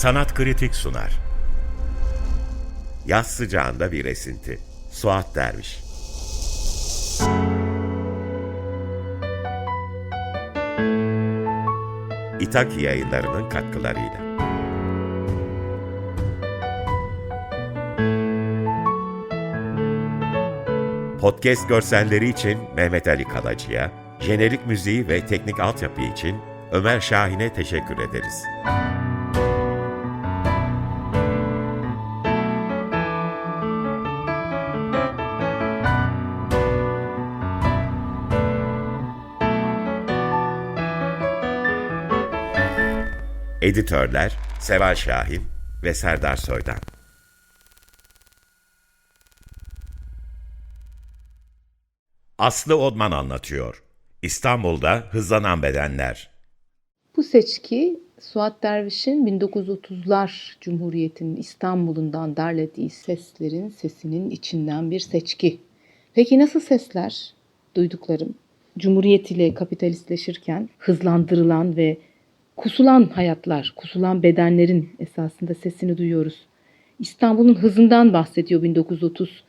Sanat Kritik sunar. Yaz sıcağında bir esinti. Suat Derviş. İtaki yayınlarının katkılarıyla. Podcast görselleri için Mehmet Ali Kalacı'ya, jenerik müziği ve teknik altyapı için Ömer Şahin'e teşekkür ederiz. Editörler Seval Şahin ve Serdar Soydan. Aslı Odman anlatıyor. İstanbul'da hızlanan bedenler. Bu seçki Suat Derviş'in 1930'lar Cumhuriyeti'nin İstanbul'undan derlediği seslerin sesinin içinden bir seçki. Peki nasıl sesler? Duyduklarım. Cumhuriyet ile kapitalistleşirken hızlandırılan ve kusulan hayatlar, kusulan bedenlerin esasında sesini duyuyoruz. İstanbul'un hızından bahsediyor 1930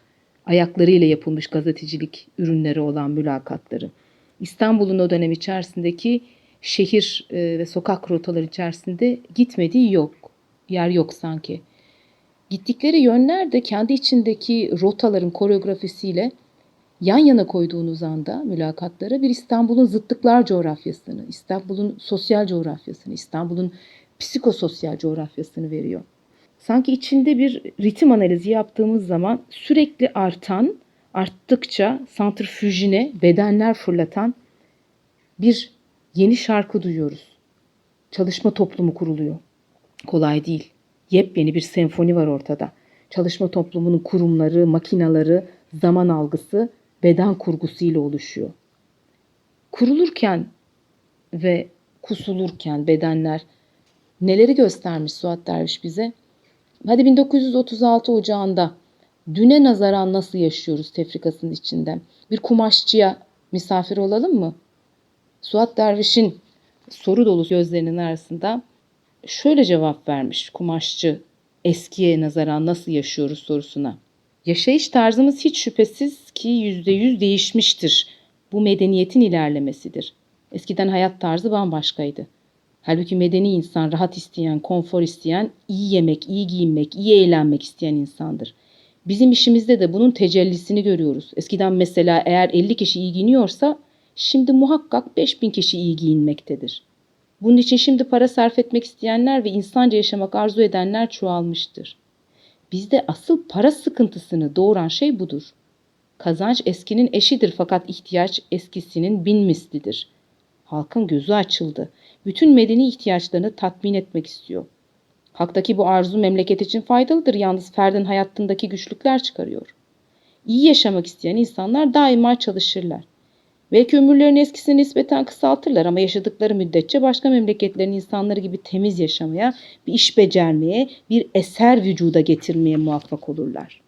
ayaklarıyla yapılmış gazetecilik ürünleri olan mülakatları. İstanbul'un o dönem içerisindeki şehir e, ve sokak rotaları içerisinde gitmediği yok. Yer yok sanki. Gittikleri yönler de kendi içindeki rotaların koreografisiyle yan yana koyduğunuz anda mülakatlara bir İstanbul'un zıtlıklar coğrafyasını, İstanbul'un sosyal coğrafyasını, İstanbul'un psikososyal coğrafyasını veriyor. Sanki içinde bir ritim analizi yaptığımız zaman sürekli artan, arttıkça santrifüjine bedenler fırlatan bir yeni şarkı duyuyoruz. Çalışma toplumu kuruluyor. Kolay değil. Yepyeni bir senfoni var ortada. Çalışma toplumunun kurumları, makinaları, zaman algısı beden kurgusuyla oluşuyor. Kurulurken ve kusulurken bedenler neleri göstermiş Suat Derviş bize? Hadi 1936 Ocağı'nda düne nazaran nasıl yaşıyoruz tefrikasının içinde? Bir kumaşçıya misafir olalım mı? Suat Derviş'in soru dolu gözlerinin arasında şöyle cevap vermiş kumaşçı eskiye nazaran nasıl yaşıyoruz sorusuna. Yaşayış tarzımız hiç şüphesiz ki yüzde yüz değişmiştir. Bu medeniyetin ilerlemesidir. Eskiden hayat tarzı bambaşkaydı. Halbuki medeni insan rahat isteyen, konfor isteyen, iyi yemek, iyi giyinmek, iyi eğlenmek isteyen insandır. Bizim işimizde de bunun tecellisini görüyoruz. Eskiden mesela eğer 50 kişi iyi giyiniyorsa şimdi muhakkak 5000 kişi iyi giyinmektedir. Bunun için şimdi para sarf etmek isteyenler ve insanca yaşamak arzu edenler çoğalmıştır. Bizde asıl para sıkıntısını doğuran şey budur. Kazanç eskinin eşidir fakat ihtiyaç eskisinin bin mislidir. Halkın gözü açıldı. Bütün medeni ihtiyaçlarını tatmin etmek istiyor. Halktaki bu arzu memleket için faydalıdır yalnız ferdin hayatındaki güçlükler çıkarıyor. İyi yaşamak isteyen insanlar daima çalışırlar. Belki ömürlerini eskisine nispeten kısaltırlar ama yaşadıkları müddetçe başka memleketlerin insanları gibi temiz yaşamaya, bir iş becermeye, bir eser vücuda getirmeye muvaffak olurlar.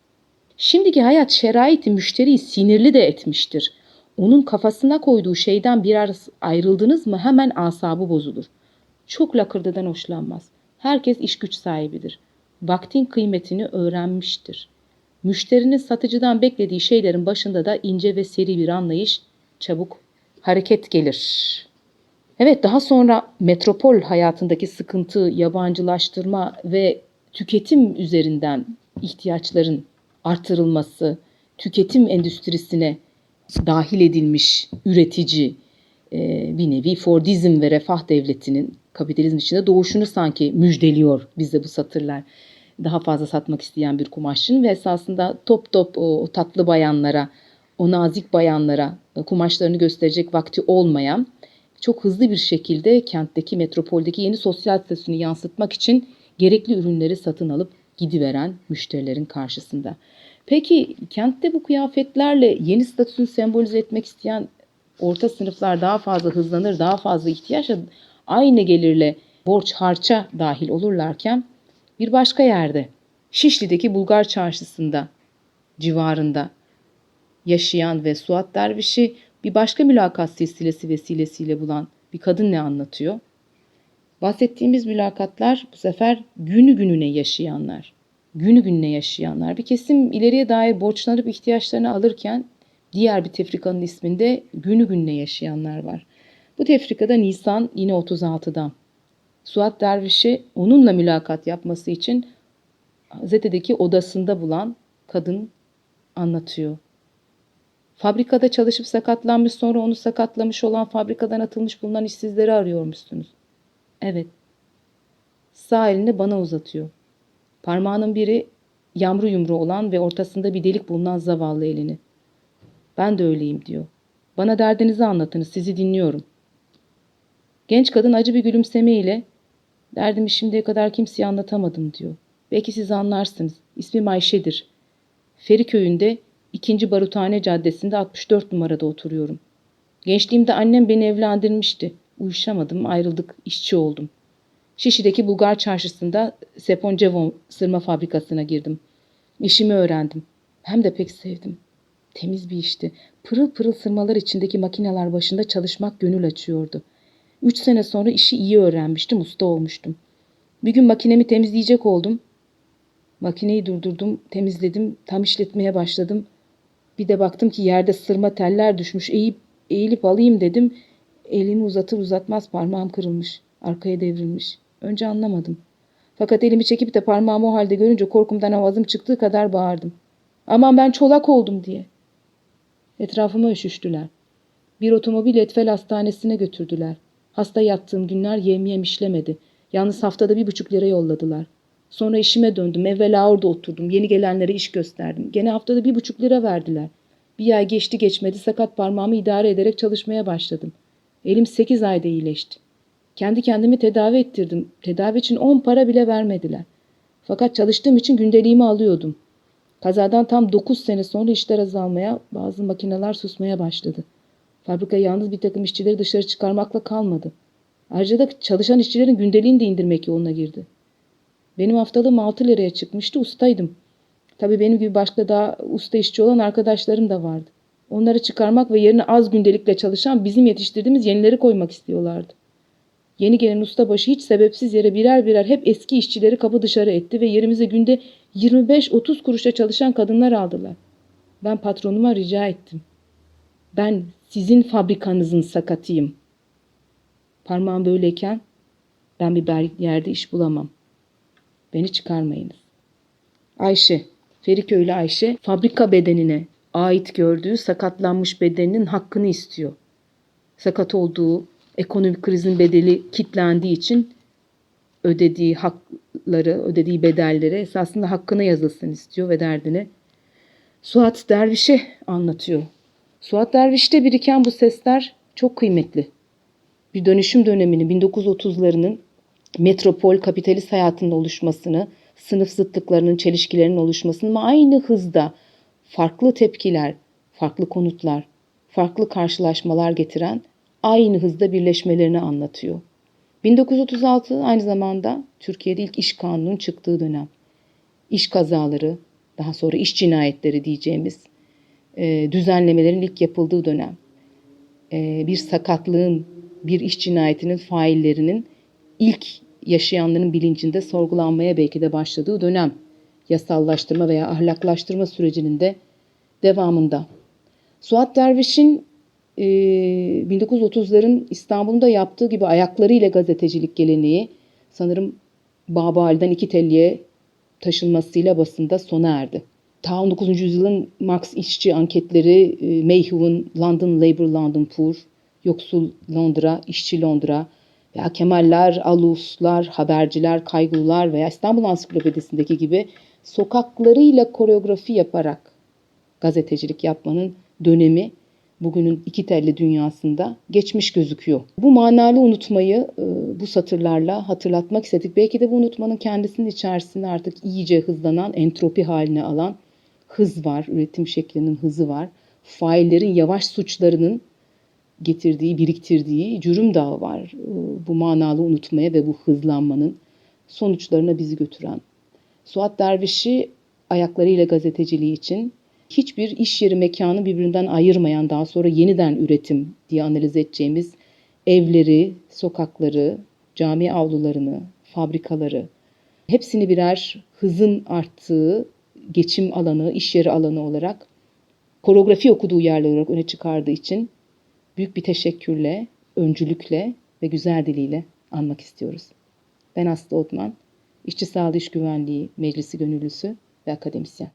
Şimdiki hayat şeraiti müşteriyi sinirli de etmiştir. Onun kafasına koyduğu şeyden biraz ayrıldınız mı hemen asabı bozulur. Çok lakırdıdan hoşlanmaz. Herkes iş güç sahibidir. Vaktin kıymetini öğrenmiştir. Müşterinin satıcıdan beklediği şeylerin başında da ince ve seri bir anlayış, çabuk hareket gelir. Evet daha sonra metropol hayatındaki sıkıntı, yabancılaştırma ve tüketim üzerinden ihtiyaçların artırılması, tüketim endüstrisine dahil edilmiş üretici e, bir nevi Fordizm ve refah devletinin kapitalizm içinde doğuşunu sanki müjdeliyor bize bu satırlar. Daha fazla satmak isteyen bir kumaşçının ve esasında top top o, tatlı bayanlara, o nazik bayanlara kumaşlarını gösterecek vakti olmayan çok hızlı bir şekilde kentteki metropoldeki yeni sosyal statüsünü yansıtmak için gerekli ürünleri satın alıp gidiveren müşterilerin karşısında. Peki kentte bu kıyafetlerle yeni statüsünü sembolize etmek isteyen orta sınıflar daha fazla hızlanır, daha fazla ihtiyaç aynı gelirle borç harça dahil olurlarken bir başka yerde Şişli'deki Bulgar çarşısında civarında yaşayan ve Suat Derviş'i bir başka mülakat silsilesi vesilesiyle bulan bir kadın ne anlatıyor? Bahsettiğimiz mülakatlar bu sefer günü gününe yaşayanlar. Günü gününe yaşayanlar. Bir kesim ileriye dair borçlanıp ihtiyaçlarını alırken diğer bir tefrikanın isminde günü gününe yaşayanlar var. Bu tefrikada Nisan yine 36'dan. Suat Derviş'i onunla mülakat yapması için Zete'deki odasında bulan kadın anlatıyor. Fabrikada çalışıp sakatlanmış sonra onu sakatlamış olan fabrikadan atılmış bulunan işsizleri arıyormuşsunuz. Evet. Sağ elini bana uzatıyor. Parmağının biri yamru yumru olan ve ortasında bir delik bulunan zavallı elini. Ben de öyleyim diyor. Bana derdinizi anlatınız, sizi dinliyorum. Genç kadın acı bir gülümsemeyle derdimi şimdiye kadar kimseye anlatamadım diyor. Belki siz anlarsınız. İsmim Ayşe'dir. Feriköy'ünde 2. Baruthane Caddesi'nde 64 numarada oturuyorum. Gençliğimde annem beni evlendirmişti. Uyuşamadım, ayrıldık, işçi oldum. Şişli'deki Bulgar Çarşısı'nda Seponcevo sırma fabrikasına girdim. İşimi öğrendim. Hem de pek sevdim. Temiz bir işti. Pırıl pırıl sırmalar içindeki makineler başında çalışmak gönül açıyordu. Üç sene sonra işi iyi öğrenmiştim, usta olmuştum. Bir gün makinemi temizleyecek oldum. Makineyi durdurdum, temizledim, tam işletmeye başladım. Bir de baktım ki yerde sırma teller düşmüş. Eğip, eğilip alayım dedim. Elimi uzatır uzatmaz parmağım kırılmış. Arkaya devrilmiş. Önce anlamadım. Fakat elimi çekip de parmağımı o halde görünce korkumdan avazım çıktığı kadar bağırdım. Aman ben çolak oldum diye. Etrafıma üşüştüler. Bir otomobil Etfel Hastanesi'ne götürdüler. Hasta yattığım günler yem yem işlemedi. Yalnız haftada bir buçuk lira yolladılar. Sonra işime döndüm. Evvela orada oturdum. Yeni gelenlere iş gösterdim. Gene haftada bir buçuk lira verdiler. Bir ay geçti geçmedi sakat parmağımı idare ederek çalışmaya başladım. Elim sekiz ayda iyileşti. Kendi kendimi tedavi ettirdim. Tedavi için on para bile vermediler. Fakat çalıştığım için gündeliğimi alıyordum. Kazadan tam dokuz sene sonra işler azalmaya, bazı makineler susmaya başladı. Fabrika yalnız bir takım işçileri dışarı çıkarmakla kalmadı. Ayrıca da çalışan işçilerin gündeliğini de indirmek yoluna girdi. Benim haftalığım 6 liraya çıkmıştı, ustaydım. Tabii benim gibi başka daha usta işçi olan arkadaşlarım da vardı. Onları çıkarmak ve yerine az gündelikle çalışan bizim yetiştirdiğimiz yenileri koymak istiyorlardı. Yeni gelen ustabaşı hiç sebepsiz yere birer birer hep eski işçileri kapı dışarı etti ve yerimize günde 25-30 kuruşa çalışan kadınlar aldılar. Ben patronuma rica ettim. Ben sizin fabrikanızın sakatıyım. Parmağım böyleyken ben bir yerde iş bulamam. Beni çıkarmayınız. Ayşe, Feriköylü Ayşe fabrika bedenine ait gördüğü sakatlanmış bedeninin hakkını istiyor. Sakat olduğu ekonomik krizin bedeli kitlendiği için ödediği hakları, ödediği bedelleri esasında hakkına yazılsın istiyor ve derdini Suat Derviş'e anlatıyor. Suat Derviş'te biriken bu sesler çok kıymetli. Bir dönüşüm döneminin 1930'larının metropol kapitalist hayatının oluşmasını, sınıf zıtlıklarının, çelişkilerinin oluşmasını ama aynı hızda farklı tepkiler, farklı konutlar, farklı karşılaşmalar getiren aynı hızda birleşmelerini anlatıyor. 1936 aynı zamanda Türkiye'de ilk iş kanunun çıktığı dönem. İş kazaları, daha sonra iş cinayetleri diyeceğimiz e, düzenlemelerin ilk yapıldığı dönem. E, bir sakatlığın, bir iş cinayetinin faillerinin ilk yaşayanların bilincinde sorgulanmaya belki de başladığı dönem. Yasallaştırma veya ahlaklaştırma sürecinin de devamında. Suat Derviş'in e, 1930'ların İstanbul'da yaptığı gibi ayaklarıyla gazetecilik geleneği sanırım Babali'den iki telliye taşınmasıyla basında sona erdi. Ta 19. yüzyılın Marx işçi anketleri, e, Mayhew'un London Labour London Poor, Yoksul Londra, İşçi Londra veya Kemaller, Aluslar, Haberciler, Kaygılılar veya İstanbul Ansiklopedisindeki gibi sokaklarıyla koreografi yaparak gazetecilik yapmanın dönemi bugünün iki telli dünyasında geçmiş gözüküyor. Bu manalı unutmayı e, bu satırlarla hatırlatmak istedik. Belki de bu unutmanın kendisinin içerisinde artık iyice hızlanan entropi haline alan hız var, üretim şeklinin hızı var. Faillerin yavaş suçlarının getirdiği, biriktirdiği cürüm dağı var. E, bu manalı unutmaya ve bu hızlanmanın sonuçlarına bizi götüren. Suat Derviş'i ayaklarıyla gazeteciliği için hiçbir iş yeri mekanı birbirinden ayırmayan daha sonra yeniden üretim diye analiz edeceğimiz evleri, sokakları, cami avlularını, fabrikaları, hepsini birer hızın arttığı geçim alanı, iş yeri alanı olarak koreografi okuduğu yerler olarak öne çıkardığı için büyük bir teşekkürle, öncülükle ve güzel diliyle anmak istiyoruz. Ben Aslı Otman, İşçi Sağlığı İş Güvenliği Meclisi Gönüllüsü ve akademisyen.